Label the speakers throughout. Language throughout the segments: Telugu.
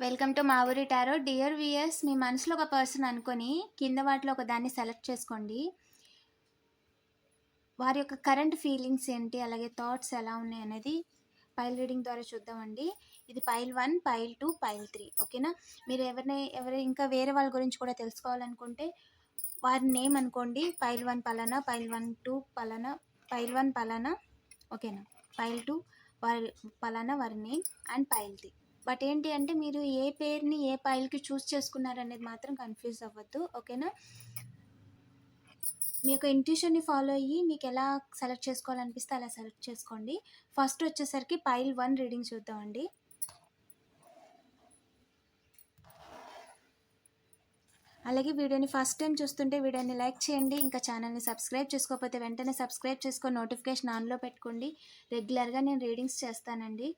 Speaker 1: వెల్కమ్ టు మా ఊరి టారో డియర్ వియర్స్ మీ మనసులో ఒక పర్సన్ అనుకొని కింద వాటిలో ఒక దాన్ని సెలెక్ట్ చేసుకోండి. వారి యొక్క కరెంట్ ఫీలింగ్స్ ఏంటి అలాగే థాట్స్ ఎలా ఉన్నాయి అనేది పైల్ రీడింగ్ ద్వారా చూద్దామండి. ఇది pile one pile two pile three ఓకేనా మీరు ఎవరిని ఎవరి ఇంకా వేరే వాళ్ళ గురించి కూడా తెలుసుకోవాలనుకుంటే వారి నేమ్ అనుకోండి. పైల్ వన్ పలానా పైల్ వన్ టూ పలానా పైల్ వన్ పలానా. ఓకేనా పైల్ టూ వారి పలానా వారి name and pile three but ఏంటి అంటే మీరు ఏ పేరుని ఏ పైల్కి చూస్ చేసుకున్నారు అనేది మాత్రం కన్ఫ్యూజ్ అవ్వద్దు ఓకేనా? మీ యొక్క ఇంట్యూషన్ని ఫాలో అయ్యి మీకు ఎలా సెలెక్ట్ చేసుకోవాలనిపిస్తే అలా సెలెక్ట్ చేసుకోండి. ఫస్ట్ వచ్చేసరికి పైల్ వన్ రీడింగ్ చూద్దామండి. అలాగే వీడియోని ఫస్ట్ టైం చూస్తుంటే వీడియోని లైక్ చేయండి ఇంకా ఛానల్ని సబ్స్క్రైబ్ చేసుకోకపోతే వెంటనే సబ్స్క్రైబ్ చేసుకొని నోటిఫికేషన్ ఆన్లో పెట్టుకోండి. రెగ్యులర్గా నేను రీడింగ్స్ చేస్తానండి.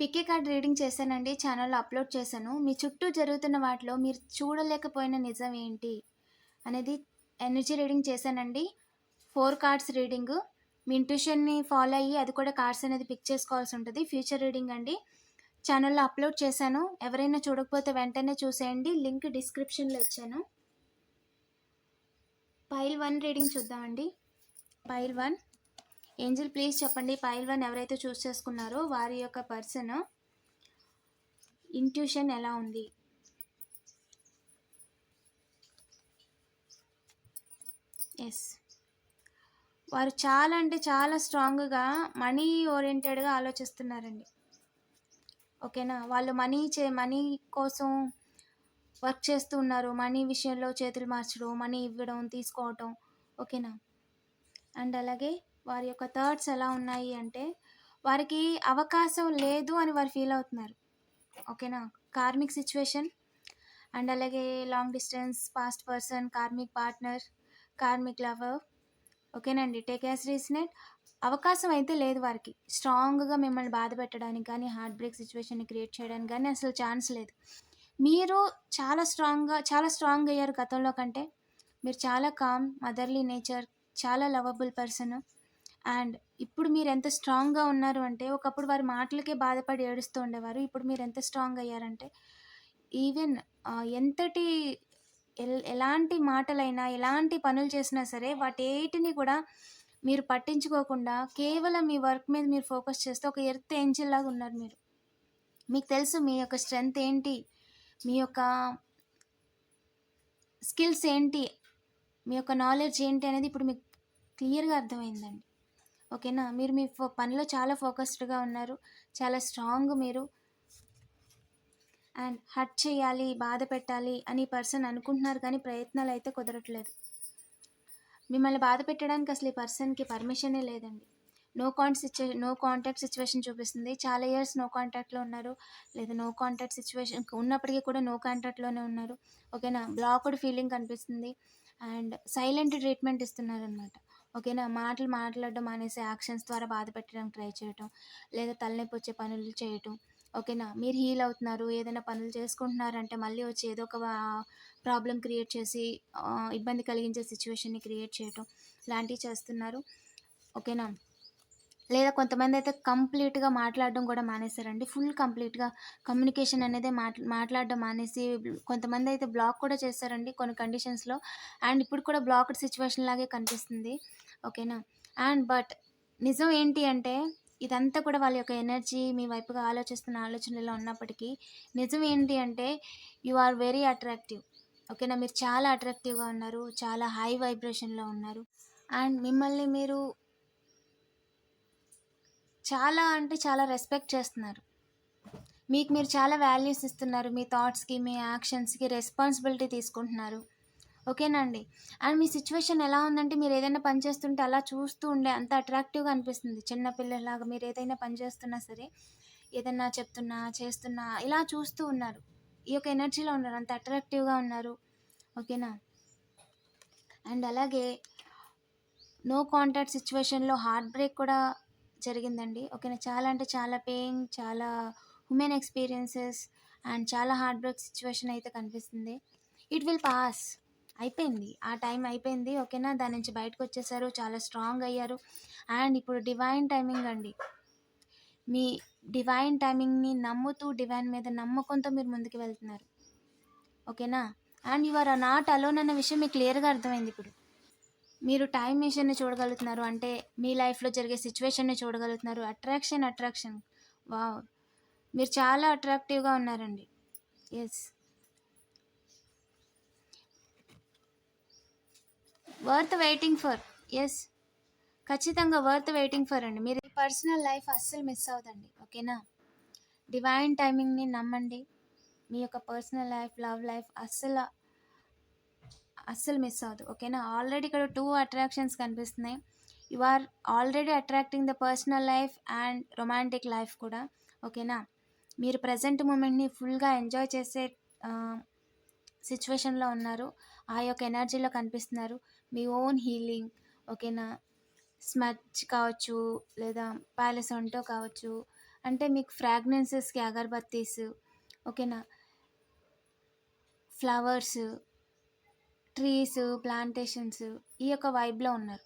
Speaker 1: పికే కార్డ్ రీడింగ్ చేశానండి ఛానల్లో అప్లోడ్ చేశాను. మీ చుట్టూ జరుగుతున్న వాటిలో మీరు చూడలేకపోయిన నిజం ఏంటి అనేది ఎనర్జీ రీడింగ్ చేశానండి. Four cards reading. మీ ఇంట్యూషన్ని ఫాలో అయ్యి అది కూడా కార్డ్స్ అనేది పిక్ చేసుకోవాల్సి ఉంటుంది. ఫ్యూచర్ రీడింగ్ అండి. ఛానల్లో అప్లోడ్ చేశాను. ఎవరైనా చూడకపోతే వెంటనే చూసేయండి. లింక్ డిస్క్రిప్షన్లో ఇచ్చాను. పైల్ వన్ రీడింగ్ చూద్దామండి. Pile one. ఏంజిల్ ప్లీజ్ చెప్పండి. పైల్ వన్ ఎవరైతే చూస్ చేసుకున్నారో వారి యొక్క పర్సన్ ఇంట్యూషన్ ఎలా ఉంది? ఎస్ వారు చాలా అంటే చాలా స్ట్రాంగ్గా మనీ ఓరియంటెడ్గా ఆలోచిస్తున్నారండి. ఓకేనా? వాళ్ళు మనీ చే మనీ కోసం వర్క్ చేస్తూ ఉన్నారు. మనీ విషయంలో చేతులు మార్చడం మనీ ఇవ్వడం తీసుకోవటం. ఓకేనా? అండ్ అలాగే వారి యొక్క థర్డ్స్ ఎలా ఉన్నాయి అంటే వారికి అవకాశం లేదు అని వారు ఫీల్ అవుతున్నారు. ఓకేనా? Karmic situation. అండ్ అలాగే long distance past person karmic partner karmic lover. ఓకేనండి? టేక్ యాస్ రీజనెట్ అవకాశం అయితే లేదు వారికి. స్ట్రాంగ్గా మిమ్మల్ని బాధ పెట్టడానికి కానీ హార్ట్ బ్రేక్ సిచ్యువేషన్ని క్రియేట్ చేయడానికి కానీ అసలు ఛాన్స్ లేదు. మీరు చాలా స్ట్రాంగ్గా చాలా స్ట్రాంగ్ అయ్యారు గతంలో కంటే. మీరు చాలా కామ్ మదర్లీ నేచర్ చాలా లవబుల్ పర్సన్. అండ్ ఇప్పుడు మీరు ఎంత స్ట్రాంగ్గా ఉన్నారు అంటే ఒకప్పుడు వారి మాటలకే బాధపడి ఏడుస్తూ ఉండేవారు. ఇప్పుడు మీరు ఎంత స్ట్రాంగ్ అయ్యారంటే ఈవెన్ ఎంతటి ఎల్ ఎలాంటి మాటలైనా ఎలాంటి పనులు చేసినా సరే వాటేటిని కూడా మీరు పట్టించుకోకుండా కేవలం మీ వర్క్ మీద మీరు ఫోకస్ చేస్తే ఒక ఎర్త్ ఏంజిల్ లాగా ఉన్నారు మీరు. మీకు తెలుసు మీ యొక్క స్ట్రెంగ్త్ ఏంటి? మీ యొక్క స్కిల్స్ ఏంటి? మీ యొక్క నాలెడ్జ్ ఏంటి అనేది ఇప్పుడు మీకు క్లియర్గా అర్థమైందండి. ఓకేనా? మీరు మీ పనిలో చాలా ఫోకస్డ్గా ఉన్నారు. చాలా స్ట్రాంగ్ మీరు. అండ్ హర్ట్ చేయాలి బాధ పెట్టాలి అని పర్సన్ అనుకుంటున్నారు కానీ ప్రయత్నాలు అయితే కుదరట్లేదు. మిమ్మల్ని బాధ పెట్టడానికి అసలు ఈ పర్సన్కి పర్మిషనే లేదండి. నో కాంట్ సిచ్యు నో కాంటాక్ట్ సిచ్యువేషన్ చూపిస్తుంది. చాలా ఇయర్స్ నో కాంటాక్ట్లో ఉన్నారు. లేదా నో కాంటాక్ట్ సిచ్యువేషన్ ఉన్నప్పటికీ కూడా నో కాంటాక్ట్లోనే ఉన్నారు. ఓకేనా? బ్లాక్డ్ ఫీలింగ్ కనిపిస్తుంది. అండ్ సైలెంట్ ట్రీట్మెంట్ ఇస్తున్నారనమాట. ఓకేనా? మాటలు మాట్లాడడం అనేసి యాక్షన్స్ ద్వారా బాధ పెట్టడానికి ట్రై చేయటం లేదా తలనొప్పి వచ్చే పనులు చేయటం. ఓకేనా? మీరు హీల్ అవుతున్నారు ఏదైనా పనులు చేసుకుంటున్నారంటే మళ్ళీ వచ్చి ఏదో ఒక ప్రాబ్లం క్రియేట్ చేసి ఇబ్బంది కలిగించే సిచ్యువేషన్ని క్రియేట్ చేయటం లాంటివి చేస్తున్నారు. ఓకేనా? లేదా కొంతమంది అయితే కంప్లీట్గా మాట్లాడడం కూడా మానేశారండి ఫుల్ కంప్లీట్గా కమ్యూనికేషన్ అనేది మాట్లా మాట్లాడడం మానేసి కొంతమంది అయితే బ్లాక్ కూడా చేస్తారండి కొన్ని కండిషన్స్లో. అండ్ ఇప్పుడు కూడా బ్లాక్డ్ సిచ్యువేషన్ లాగే కనిపిస్తుంది. ఓకేనా? అండ్ బట్ నిజం ఏంటి అంటే ఇదంతా కూడా వాళ్ళ యొక్క ఎనర్జీ మీ వైపుగా ఆలోచిస్తున్న ఆలోచనలో ఉన్నప్పటికీ నిజం ఏంటి అంటే యు ఆర్ వెరీ అట్రాక్టివ్. ఓకేనా? మీరు చాలా అట్రాక్టివ్గా ఉన్నారు చాలా హై వైబ్రేషన్లో ఉన్నారు. అండ్ మిమ్మల్ని మీరు చాలా అంటే చాలా రెస్పెక్ట్ చేస్తున్నారు. మీకు మీరు చాలా వాల్యూస్ ఇస్తున్నారు. మీ థాట్స్కి మీ యాక్షన్స్కి రెస్పాన్సిబిలిటీ తీసుకుంటున్నారు. ఓకేనండి అండ్? మీ సిచ్యువేషన్ ఎలా ఉందంటే మీరు ఏదైనా పని చేస్తుంటే అలా చూస్తూ ఉండే అంత అట్రాక్టివ్గా అనిపిస్తుంది. చిన్నపిల్లలాగా మీరు ఏదైనా పని చేస్తున్నా సరే ఏదైనా చెప్తున్నా చేస్తున్నా ఇలా చూస్తూ ఉన్నారు. ఈ యొక్క ఎనర్జీలో ఉన్నారు. అంత అట్రాక్టివ్గా ఉన్నారు. ఓకేనా? అండ్ అలాగే నో కాంటాక్ట్ సిచ్యువేషన్లో హార్ట్ బ్రేక్ కూడా జరిగిందండి. ఓకేనా? చాలా అంటే చాలా పెయిన్ చాలా హ్యూమెన్ ఎక్స్పీరియన్సెస్ అండ్ చాలా హార్డ్ బ్రేక్ సిచ్యువేషన్ అయితే కనిపిస్తుంది. ఇట్ విల్ పాస్ అయిపోయింది. ఆ టైం అయిపోయింది. ఓకేనా? దాని నుంచి బయటకు వచ్చేసారు. చాలా స్ట్రాంగ్ అయ్యారు. అండ్ ఇప్పుడు డివైన్ టైమింగ్ అండి. మీ డివైన్ టైమింగ్‌ని నమ్ముతూ, డివైన్ మీద నమ్మకంతో మీరు ముందుకు వెళ్తున్నారు. ఓకేనా? And you are not alone అన్న విషయం మీకు క్లియర్‌గా అర్థమైంది ఇప్పుడు. మీరు టైం మిషన్ని చూడగలుగుతున్నారు. అంటే మీ లైఫ్‌లో జరిగే సిచ్యువేషన్ని చూడగలుగుతున్నారు. Attraction, attraction. వావ్! మీరు చాలా అట్రాక్టివ్‌గా ఉన్నారండి. Yes worth waiting for. Yes ఖచ్చితంగా వర్త్ వెయిటింగ్ ఫర్ అండి. మీరు పర్సనల్ లైఫ్ అస్సలు మిస్ అవుతండి ఓకేనా? డివైన్ టైమింగ్‌ని నమ్మండి. మీ యొక్క పర్సనల్ లైఫ్, లవ్ లైఫ్ అస్సలు అస్సలు మిస్ అవ్వదు. ఓకేనా? ఆల్రెడీ ఇక్కడ టూ అట్రాక్షన్స్ కనిపిస్తున్నాయి. You are already attracting the personal life and romantic life కూడా. ఓకేనా? మీరు ప్రజెంట్ మూమెంట్‌ని ఫుల్‌గా ఎంజాయ్ చేసే సిచ్యువేషన్లో ఉన్నారు. ఆ యొక్క ఎనర్జీలో కనిపిస్తున్నారు. మీ ఓన్ హీలింగ్ ఓకేనా? స్మచ్ కావచ్చు, లేదా ప్యాలెస్ ఒంటో కావచ్చు. అంటే మీకు ఫ్రాగ్నెన్సెస్కి అగర్బత్తీస్ ఓకేనా? ఫ్లవర్స్, ట్రీస్, ప్లాంటేషన్స్ ఈ యొక్క వైబ్‌లో ఉన్నారు.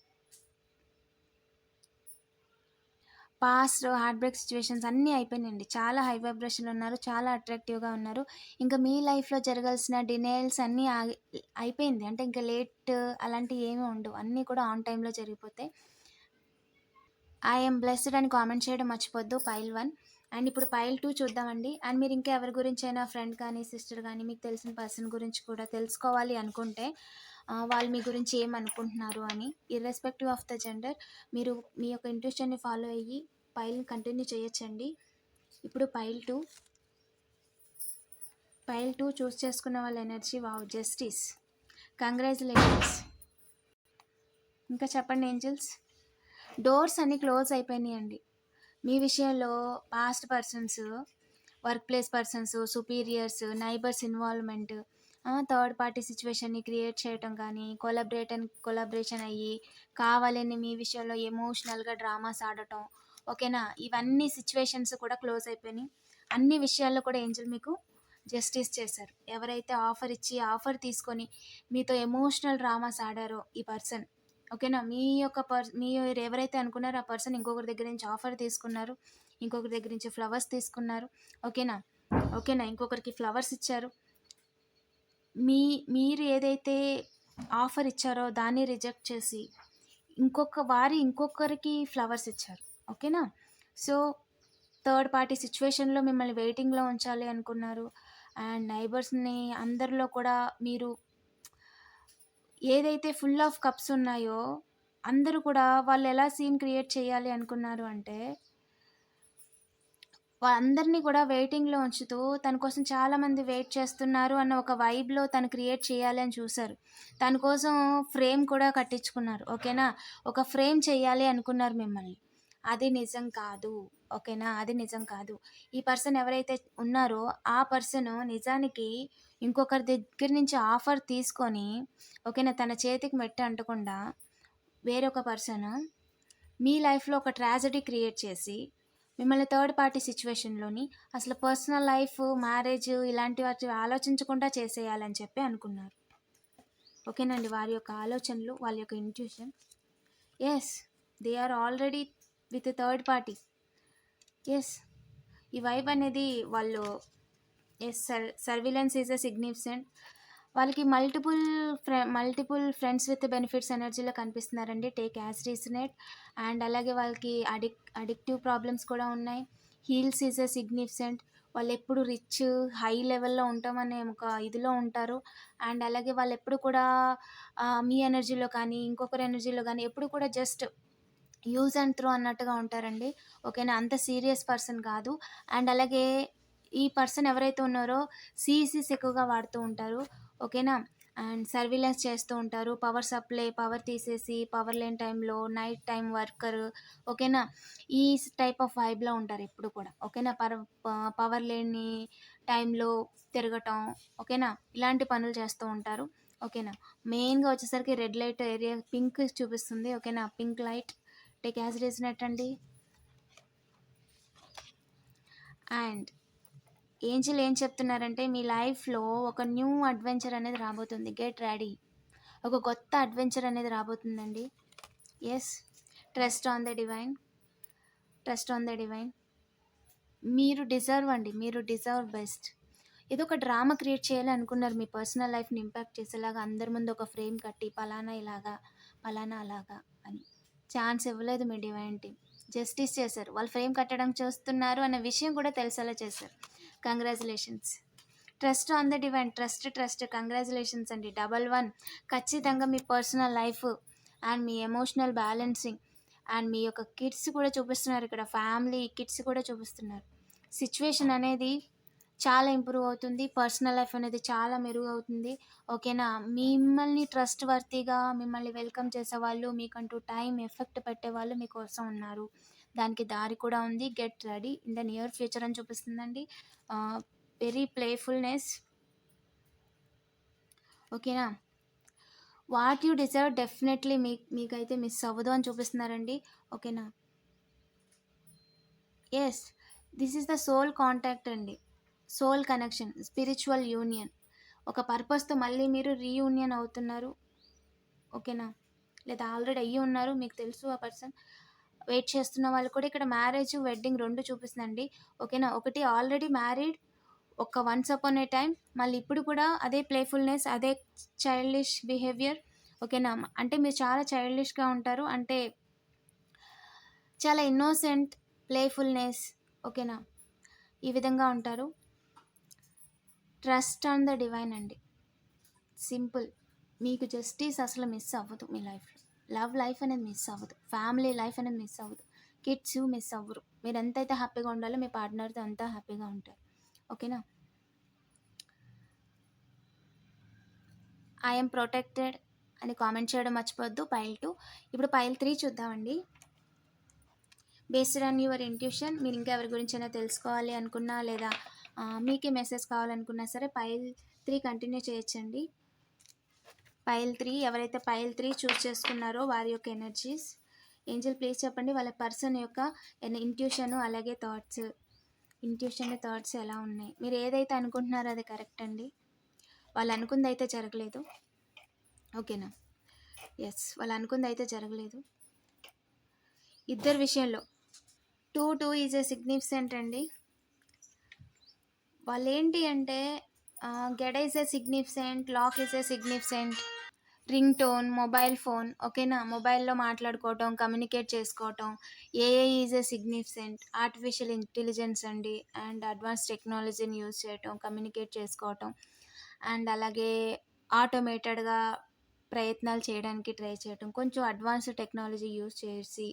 Speaker 1: పాస్ట్ హార్ట్ బ్రేక్ సిచ్యువేషన్స్ అన్నీ అయిపోయినాయండి. చాలా హై వైబ్రేషన్‌లో ఉన్నారు. చాలా అట్రాక్టివ్‌గా ఉన్నారు. ఇంకా మీ లైఫ్‌లో జరగాల్సిన డినేల్స్ అన్నీ ఆగి అయిపోయింది. అంటే ఇంకా లేట్ అలాంటివి ఏమీ ఉండవు. అన్నీ కూడా ఆన్ టైంలో జరిగిపోతాయి. ఐ బ్లెస్డ్ అని కామెంట్ చేయడం మర్చిపోద్దు ఫైల్ వన్ అండ్ ఇప్పుడు పైల్ టూ చూద్దామండి. అండ్ మీరు ఇంకా ఎవరి గురించి అయినా ఫ్రెండ్ కానీ, సిస్టర్ కానీ మీకు తెలిసిన పర్సన్ గురించి కూడా తెలుసుకోవాలి అనుకుంటే వాళ్ళు మీ గురించి ఏమనుకుంటున్నారు అని ఇర్రెస్పెక్టివ్ ఆఫ్ ద జెండర్ మీరు మీ యొక్క ఇంట్యూషన్‌ని ఫాలో అయ్యి పైల్‌ని కంటిన్యూ చేయొచ్చండి. ఇప్పుడు pile two pile two choose చేసుకున్న వాళ్ళ ఎనర్జీ వావ్! జస్టిస్. కంగ్రాచులేషన్స్ ఇంకా చెప్పండి ఏంజెల్స్. డోర్స్ అన్నీ క్లోజ్ అయిపోయినాయండి. మీ విషయంలో past persons, work place persons, superiors, neighbours involvement third party సిచ్యువేషన్ని క్రియేట్ చేయటం కానీ, కొలాబరేటన్ కొలాబరేషన్ అయ్యి కావాలని మీ విషయంలో ఎమోషనల్‌గా డ్రామాస్ ఆడటం. ఓకేనా? ఇవన్నీ సిచ్యువేషన్స్ కూడా క్లోజ్ అయిపోయినాయి. అన్ని విషయాల్లో కూడా ఏంజెల్ మీకు జస్టిస్ చేశారు. ఎవరైతే ఆఫర్ ఇచ్చి, ఆఫర్ తీసుకొని మీతో ఎమోషనల్ డ్రామాస్ ఆడారో ఈ పర్సన్ ఓకేనా? మీ యొక్క పర్ మీరు ఎవరైతే అనుకున్నారో ఆ పర్సన్ ఇంకొకరి దగ్గర నుంచి ఆఫర్ తీసుకున్నారు. ఇంకొకరి దగ్గర నుంచి ఫ్లవర్స్ తీసుకున్నారు. ఓకేనా? ఓకేనా? ఇంకొకరికి ఫ్లవర్స్ ఇచ్చారు. మీ మీరు ఏదైతే ఆఫర్ ఇచ్చారో దాన్ని రిజెక్ట్ చేసి ఇంకొక వారి ఇంకొకరికి ఫ్లవర్స్ ఇచ్చారు. ఓకేనా? సో, థర్డ్ పార్టీ సిచ్యువేషన్లో మిమ్మల్ని వెయిటింగ్‌లో ఉంచాలి అనుకున్నారు. అండ్ నైబర్స్‌ని అందరిలో కూడా మీరు ఏదైతే ఫుల్ ఆఫ్ కప్స్ ఉన్నాయో అందరూ కూడా వాళ్ళు ఎలా సీన్ క్రియేట్ చేయాలి అనుకున్నారు అంటే అందరినీ కూడా వెయిటింగ్‌లో ఉంచుతూ తన కోసం చాలామంది వెయిట్ చేస్తున్నారు అన్న ఒక వైబ్‌లో తను క్రియేట్ చేయాలి అని చూసారు. తన కోసం ఫ్రేమ్ కూడా కట్టించుకున్నారు. ఓకేనా? ఒక ఫ్రేమ్ చేయాలి అనుకున్నారు మిమ్మల్ని. అది నిజం కాదు. ఓకేనా? అది నిజం కాదు. ఈ పర్సన్ ఎవరైతే ఉన్నారో ఆ పర్సన్ నిజానికి ఇంకొకరి దగ్గర నుంచి ఆఫర్ తీసుకొని ఓకేనా? తన చేతికి మెట్ట అంటకుండా వేరొక పర్సన్ మీ లైఫ్‌లో ఒక ట్రాజెడీ క్రియేట్ చేసి మిమ్మల్ని థర్డ్ పార్టీ సిచ్యువేషన్లోని అసలు పర్సనల్ లైఫ్, మ్యారేజ్ ఇలాంటి వాటి ఆలోచించకుండా చేసేయాలని చెప్పి అనుకున్నారు. ఓకేనండి. వారి యొక్క ఆలోచనలు, వాళ్ళ యొక్క intuition. Yes they are already with third party. Yes ఈ వైబ్ అనేది వాళ్ళు yes sir surveillance is a significant. వాళ్ళకి multiple ఫ్రె multiple friends with benefits ఎనర్జీలో కనిపిస్తున్నారండి. టేక్ యాజ్ రీజనేట్ అండ్ అలాగే వాళ్ళకి అడిక్ అడిక్టివ్ ప్రాబ్లమ్స్ కూడా ఉన్నాయి. Heals is a significant. వాళ్ళెప్పుడు rich, high లెవెల్‌లో ఉంటామనే ఒక ఇదిలో ఉంటారు. అండ్ అలాగే వాళ్ళు ఎప్పుడు కూడా మీ ఎనర్జీలో కానీ, ఇంకొకరి ఎనర్జీలో కానీ ఎప్పుడు కూడా జస్ట్ యూజ్ అండ్ త్రో అన్నట్టుగా ఉంటారండి. ఓకేనా? అంత సీరియస్ పర్సన్ కాదు. అండ్ అలాగే ఈ పర్సన్ ఎవరైతే ఉన్నారో సీసీస్ ఎక్కువగా వాడుతూ ఉంటారు. ఓకేనా? అండ్ సర్విలెన్స్ చేస్తూ ఉంటారు. పవర్ సప్లై, పవర్ తీసేసి పవర్ లేని టైంలో నైట్ టైం వర్కర్ ఓకేనా? ఈ టైప్ ఆఫ్ వైబ్‌లో ఉంటారు ఎప్పుడు కూడా. ఓకేనా? పర్ పవర్ లేని టైంలో తిరగటం ఓకేనా? ఇలాంటి పనులు చేస్తూ ఉంటారు. ఓకేనా? మెయిన్‌గా వచ్చేసరికి రెడ్ లైట్ ఏరియా పింక్ చూపిస్తుంది. ఓకేనా? Pink light take as resonate అండి. అండ్ ఏంజిల్ ఏం చెప్తున్నారంటే మీ లైఫ్‌లో ఒక న్యూ అడ్వెంచర్ అనేది రాబోతుంది. Get ready. ఒక కొత్త అడ్వెంచర్ అనేది రాబోతుందండి. Yes trust on the divine. Trust on the divine. మీరు డిజర్వ్ అండి. మీరు డిజర్వ్ బెస్ట్. ఏదో ఒక డ్రామా క్రియేట్ చేయాలి అనుకున్నారు మీ పర్సనల్ లైఫ్‌ని ఇంపాక్ట్ చేసేలాగా అందరి ముందు ఒక ఫ్రేమ్ కట్టి పలానా ఇలాగా, పలానా అలాగా అని. ఛాన్స్ ఇవ్వలేదు మీ డివైన్ టీమ్. జస్టిస్ చేశారు. వాళ్ళు ఫ్రేమ్ కట్టడం చూస్తున్నారు అనే విషయం కూడా తెలిసేలా చేశారు. Congratulations trust on the divine. Trust, trust. Congratulations అండి. Double one. ఖచ్చితంగా మీ పర్సనల్ లైఫ్ అండ్ మీ ఎమోషనల్ బ్యాలెన్సింగ్ అండ్ మీ యొక్క కిడ్స్ కూడా చూపిస్తున్నారు ఇక్కడ. ఫ్యామిలీ, కిడ్స్ కూడా చూపిస్తున్నారు. సిచ్యువేషన్ అనేది చాలా ఇంప్రూవ్ అవుతుంది. పర్సనల్ లైఫ్ అనేది చాలా మెరుగవుతుంది. ఓకేనా. మిమ్మల్ని ట్రస్ట్ వర్తీగా మిమ్మల్ని వెల్కమ్ చేసేవాళ్ళు, మీకంటూ టైం, ఎఫెక్ట్ పెట్టేవాళ్ళు మీకోసం ఉన్నారు. దానికి దారి కూడా ఉంది. Get ready in the near future అని చూపిస్తుందండి. వెరీ ప్లేఫుల్‌నెస్. ఓకేనా. వాట్ యూ డిజర్వ్ డెఫినెట్‌లీ మీ మీకైతే మిస్ అవ్వదు అని చూపిస్తున్నారండి. ఓకేనా. Yes this is the soul contact అండి. Soul connection, spiritual union. ఒక పర్పస్‌తో మళ్ళీ మీరు రీయూనియన్ అవుతున్నారు. ఓకేనా. లేదా ఆల్రెడీ అయ్యి ఉన్నారు. మీకు తెలుసు ఆ పర్సన్. వెయిట్ చేస్తున్న వాళ్ళు కూడా ఇక్కడ మ్యారేజ్, వెడ్డింగ్ రెండు చూపిస్తుందండి. ఓకేనా. ఒకటి ఆల్రెడీ మ్యారీడ్. ఒక వన్స్ అపాన్ ఎ టైమ్ మళ్ళీ ఇప్పుడు కూడా అదే ప్లేఫుల్‌నెస్, అదే చైల్డిష్ బిహేవియర్. ఓకేనా. అంటే మీరు చాలా చైల్డిష్‌గా ఉంటారు. అంటే చాలా ఇన్నోసెంట్, ప్లేఫుల్‌నెస్ ఓకేనా. ఈ విధంగా ఉంటారు. ట్రస్ట్ ఆన్ ద డివైన్ అండి. సింపుల్. మీకు జస్టిస్ అసలు మిస్ అవ్వదు మీ లైఫ్‌లో. లవ్ లైఫ్ అనేది మిస్ అవ్వదు. ఫ్యామిలీ లైఫ్ అనేది మిస్ అవ్వదు. కిడ్స్ మిస్ అవ్వరు. మీరు ఎంతైతే హ్యాపీగా ఉండాలో మీ పార్ట్నర్‌తో అంతా హ్యాపీగా ఉంటారు. ఓకేనా. ఐ ప్రొటెక్టెడ్ అని కామెంట్ చేయడం మర్చిపోవద్దు. పైల్ టూ ఇప్పుడు పైల్ త్రీ చూద్దామండి. బేస్డ్ ఆన్ యువర్ ఇంట్యూషన్ మీరు ఇంకా ఎవరి గురించైనా తెలుసుకోవాలి అనుకున్నా లేదా మీకే మెసేజ్ కావాలనుకున్నా సరే పైల్ త్రీ కంటిన్యూ చేయొచ్చండి. పైల్ త్రీ ఎవరైతే పైల్ త్రీ చూస్ చేసుకున్నారో వారి యొక్క ఎనర్జీస్. ఏంజెల్ ప్లీజ్ చెప్పండి వాళ్ళ పర్సన్ యొక్క ఎన్ ఇంట్యూషన్ అలాగే థాట్స్. ఇంట్యూషన్, థాట్స్ ఎలా ఉన్నాయి? మీరు ఏదైతే అనుకుంటున్నారో అది కరెక్ట్ అండి. వాళ్ళు అనుకుంది అయితే జరగలేదు. ఓకేనా. ఎస్ వాళ్ళు అనుకుంది అయితే జరగలేదు. ఇద్దరు విషయంలో 2, 2 ఈజ్ ఏ సిగ్నిఫిసెంట్ అండి. వాళ్ళేంటి అంటే ah, గెడ a significant, lock is a significant, ring tone, mobile phone ఓకేనా. మొబైల్‌లో మాట్లాడుకోవటం, కమ్యూనికేట్ చేసుకోవటం, ఏఏ is a significant, artificial intelligence అండి అండ్ అడ్వాన్స్ టెక్నాలజీని యూజ్ చేయటం, కమ్యూనికేట్ చేసుకోవటం అండ్ అలాగే ఆటోమేటెడ్‌గా ప్రయత్నాలు చేయడానికి ట్రై చేయటం. కొంచెం అడ్వాన్స్డ్ టెక్నాలజీ యూజ్ చేసి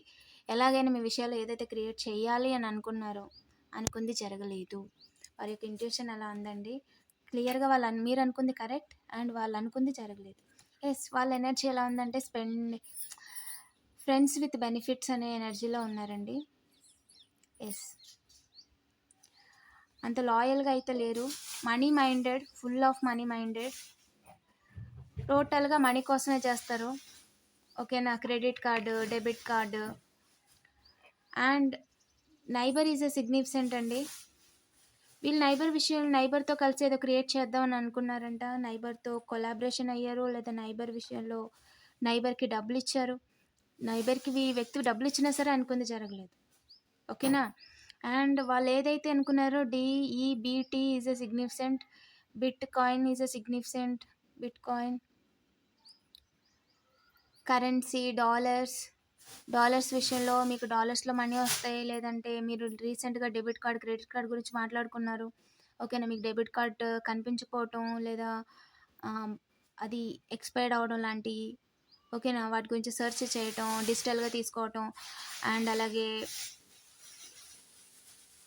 Speaker 1: ఎలాగైనా మీ విషయాలు ఏదైతే క్రియేట్ చేయాలి అని అనుకున్నారో అనుకుంది జరగలేదు. వారి యొక్క ఇంట్యూషన్ అలా ఉందండి. క్లియర్‌గా వాళ్ళు మీరు అనుకుంది కరెక్ట్ అండ్ వాళ్ళు అనుకుంది జరగలేదు. ఎస్ వాళ్ళ ఎనర్జీ ఎలా ఉందంటే స్పెండ్ ఫ్రెండ్స్ విత్ బెనిఫిట్స్ అనే ఎనర్జీలో ఉన్నారండి. ఎస్ అంత లాయల్‌గా అయితే లేరు. Money minded, full of money minded. టోటల్‌గా మనీ కోసమే చేస్తారు. ఓకేనా. Credit card debit card and neighbour is a significant అండి. వీళ్ళు నైబర్ విషయం నైబర్‌తో కలిసి ఏదో క్రియేట్ చేద్దాం అని అనుకున్నారంట. నైబర్‌తో కొలాబరేషన్ అయ్యారు. లేదా నైబర్ విషయంలో నైబర్‌కి డబ్బులు ఇచ్చారు నైబర్‌కి ఈ వ్యక్తి డబ్బులిచ్చినా సరే అనుకుంది జరగలేదు. ఓకేనా. అండ్ వాళ్ళు ఏదైతే అనుకున్నారో డీఈబీటీ is a significant, bitcoin is a significant, bitcoin currency, dollars, dollars విషయంలో మీకు డాలర్స్‌లో మనీ వస్తాయి. లేదంటే మీరు రీసెంట్‌గా డెబిట్ కార్డ్, క్రెడిట్ కార్డ్ గురించి మాట్లాడుకున్నారు. ఓకేనా. మీకు డెబిట్ కార్డ్ కనిపించకపోవటం లేదా అది ఎక్స్‌పైర్డ్ అవ్వడం లాంటివి ఓకేనా. వాటి గురించి సెర్చ్ చేయటం, డిజిటల్‌గా తీసుకోవటం అండ్ అలాగే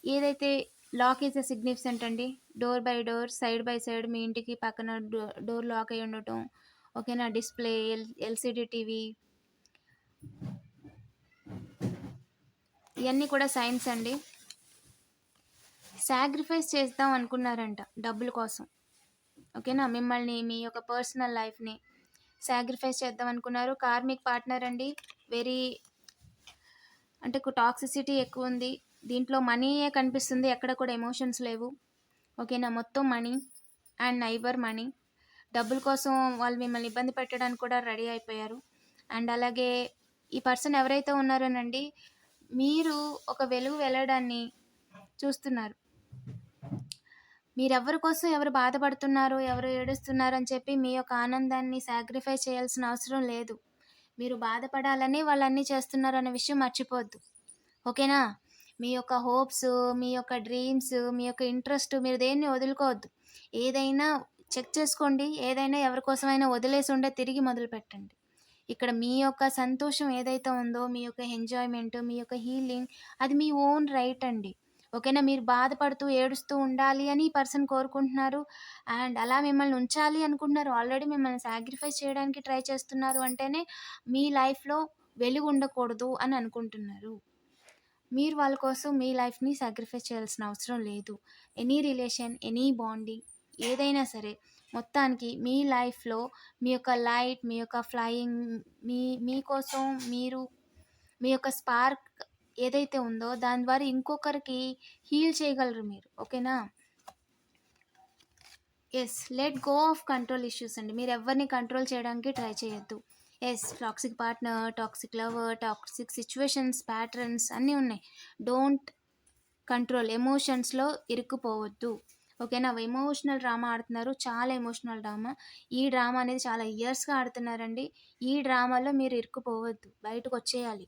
Speaker 1: ఏదైతే లాక్ ఈజ్ అ సిగ్నిఫికెంట్ అండి. Door by door, side by side మీ ఇంటికి పక్కన డో డోర్ లాక్ అయి ఉండటం. ఓకేనా. డిస్‌ప్లే, ఎల్ ఎల్సిడి టీవీ ఇవన్నీ కూడా సైన్స్ అండి. సాక్రిఫైస్ చేద్దాం అనుకున్నారంట డబ్బుల కోసం. ఓకేనా. మిమ్మల్ని మీ యొక్క పర్సనల్ లైఫ్‌ని సాక్రిఫైస్ చేద్దాం అనుకున్నారు. కార్మిక్ పార్ట్నర్ అండి. వెరీ అంటే టాక్సిసిటీ ఎక్కువ ఉంది దీంట్లో మనీయే కనిపిస్తుంది. ఎక్కడ కూడా ఎమోషన్స్ లేవు. ఓకేనా. మొత్తం మనీ అండ్ నైబర్ మనీ. డబ్బుల కోసం వాళ్ళు మిమ్మల్ని ఇబ్బంది పెట్టడానికి కూడా రెడీ అయిపోయారు. అండ్ అలాగే ఈ పర్సన్ ఎవరైతే ఉన్నారోనండి మీరు ఒక వెలుగు వెళ్ళడాన్ని చూస్తున్నారు. మీరెవరి కోసం ఎవరు బాధపడుతున్నారు ఎవరు ఏడుస్తున్నారు అని చెప్పి మీ యొక్క ఆనందాన్ని సాక్రిఫై చేయాల్సిన అవసరం లేదు. మీరు బాధపడాలని వాళ్ళన్నీ చేస్తున్నారు అనే విషయం మర్చిపోవద్దు. ఓకేనా? మీ యొక్క హోప్స్ మీ యొక్క డ్రీమ్స్ మీ యొక్క ఇంట్రెస్ట్ మీరు దేన్ని వదులుకోవద్దు. ఏదైనా చెక్ చేసుకోండి ఏదైనా ఎవరి కోసమైనా వదిలేసి ఉండే తిరిగి మొదలు పెట్టండి ఇక్కడ మీ యొక్క సంతోషం ఏదైతే ఉందో మీ యొక్క ఎంజాయ్మెంట్ మీ యొక్క హీలింగ్ అది మీ ఓన్ రైట్ అండి. ఓకేనా? మీరు బాధపడుతూ ఏడుస్తూ ఉండాలి అని ఈ పర్సన్ కోరుకుంటున్నారు. అండ్ అలా మిమ్మల్ని ఉంచాలి అనుకుంటున్నారు. ఆల్రెడీ మిమ్మల్ని సాక్రిఫైస్ చేయడానికి ట్రై చేస్తున్నారు అంటేనే మీ లైఫ్లో వెలుగు ఉండకూడదు అని అనుకుంటున్నారు. మీరు వాళ్ళ కోసం మీ లైఫ్ని సాక్రిఫైస్ చేయాల్సిన అవసరం లేదు. ఎనీ రిలేషన్ ఎనీ బాండింగ్ ఏదైనా సరే మొత్తానికి మీ లైఫ్లో మీ యొక్క లైట్ మీ యొక్క ఫ్లయింగ్ మీ మీకోసం మీరు మీ యొక్క స్పార్క్ ఏదైతే ఉందో దాని ద్వారా ఇంకొకరికి హీల్ చేయగలరు మీరు ఓకేనా? Yes let go of control issues అండి. మీరు ఎవరిని కంట్రోల్ చేయడానికి ట్రై చేయొద్దు. Yes toxic partner toxic lover toxic situations patterns అన్నీ ఉన్నాయి. డోంట్ కంట్రోల్ ఎమోషన్స్లో ఇరుక్కుపోవద్దు. ఓకేనా? ఎమోషనల్ డ్రామా ఆడుతున్నారు. చాలా ఎమోషనల్ డ్రామా ఈ డ్రామా అనేది చాలా ఇయర్స్గా ఆడుతున్నారండి. ఈ డ్రామాలో మీరు ఇరుక్కుపోవద్దు. బయటకు వచ్చేయాలి.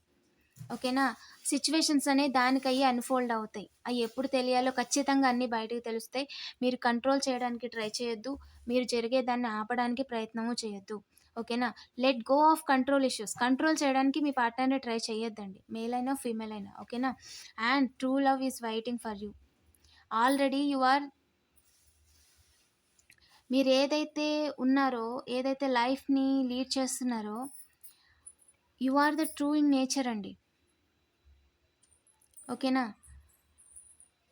Speaker 1: ఓకేనా? సిచ్యువేషన్స్ అనేవి దానికి అయ్యి అన్ఫోల్డ్ అవుతాయి. అవి ఎప్పుడు తెలియాలో ఖచ్చితంగా అన్నీ బయటకు తెలుస్తాయి. మీరు కంట్రోల్ చేయడానికి ట్రై చేయొద్దు. మీరు జరిగే దాన్ని ఆపడానికి ప్రయత్నము చేయొద్దు. ఓకేనా? Let go of control issues control చేయడానికి మీ పార్ట్నర్ని ట్రై చేయొద్దండి. మేల్ అయినా ఫీమేల్ అయినా. ఓకేనా? And true love is waiting for you already you are మీరు ఏదైతే ఉన్నారో ఏదైతే లైఫ్ని లీడ్ చేస్తున్నారో you are the true in nature అండి. ఓకేనా?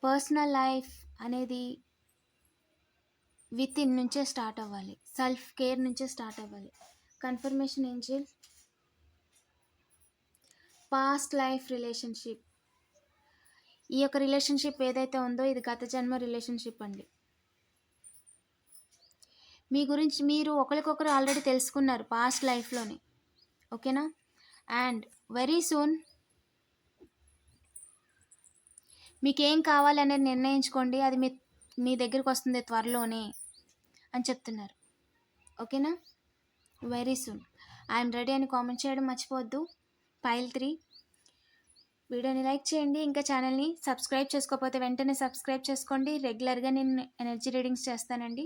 Speaker 1: పర్సనల్ లైఫ్ అనేది విత్ ఇన్ నుంచే స్టార్ట్ అవ్వాలి. సెల్ఫ్ కేర్ నుంచే స్టార్ట్ అవ్వాలి. Confirmation angel past life relationship. ఈ యొక్క రిలేషన్షిప్ ఏదైతే ఉందో ఇది గత జన్మ రిలేషన్షిప్ అండి. మీ గురించి మీరు ఒకరికొకరు ఆల్రెడీ తెలుసుకున్నారు పాస్ట్ లైఫ్లోని. ఓకేనా? అండ్ వెరీ సూన్ మీకేం కావాలనేది నిర్ణయించుకోండి. అది మీ మీ దగ్గరికి వస్తుంది త్వరలోనే అని చెప్తున్నారు. ఓకేనా? Very soon. ఐఎమ్ రెడీ అని కామెంట్ చేయడం మర్చిపోవద్దు. Pile three. వీడియోని లైక్ చేయండి. ఇంకా ఛానల్ని సబ్స్క్రైబ్ చేసుకోకపోతే వెంటనే సబ్స్క్రైబ్ చేసుకోండి. రెగ్యులర్గా నేను ఎనర్జీ రీడింగ్స్ చేస్తానండి.